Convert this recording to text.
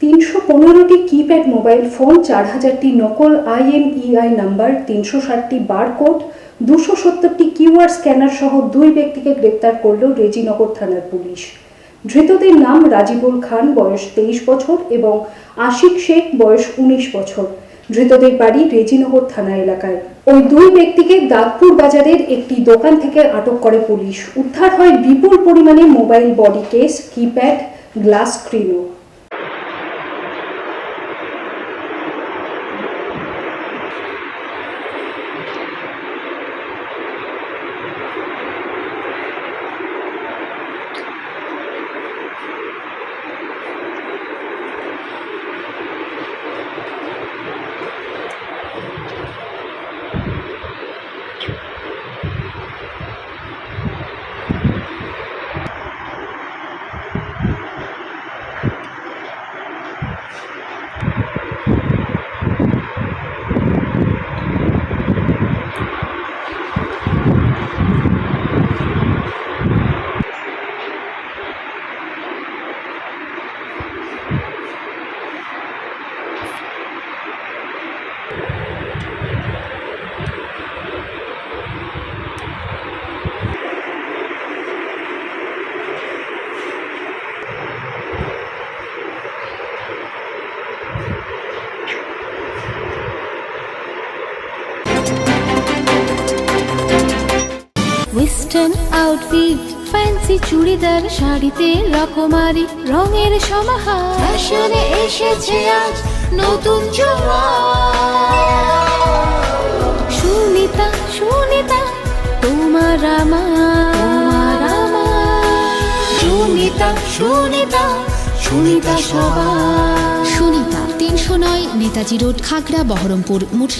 তিনশো পনেরোটি keypad mobile phone চার হাজারটি নকল আইএমইআই নাম্বার তিনশো ষাটটি বারকোড দুশো সত্তরটি কিউআর স্ক্যানার সহ দুই ব্যক্তিকে গ্রেপ্তার করল রেজিনগর থানার পুলিশ। ধৃতদের নাম রাজিবুল খান, বয়স তেইশ বছর এবং আশিক শেখ, বয়স উনিশ বছর। ধৃতদের বাড়ি রেজিনগর থানা এলাকায়। ওই দুই ব্যক্তিকে দাগপুর বাজারের একটি দোকান থেকে আটক করে পুলিশ। উদ্ধার হয় বিপুল পরিমাণে mobile body case keypad glass স্ক্রিনও western outfit fancy churidar শাড়িতে রকমারি রঙের সমাহার। ফ্যাশনে এসেছে আজ নতুন সুনিতা সুনিতা তোমার আমার। সুনিতা সুনিতা সুনিতা সবার। সুনিতা তিনশো নয় নেতাজি রোড খাগড়া বহরমপুর মুঠি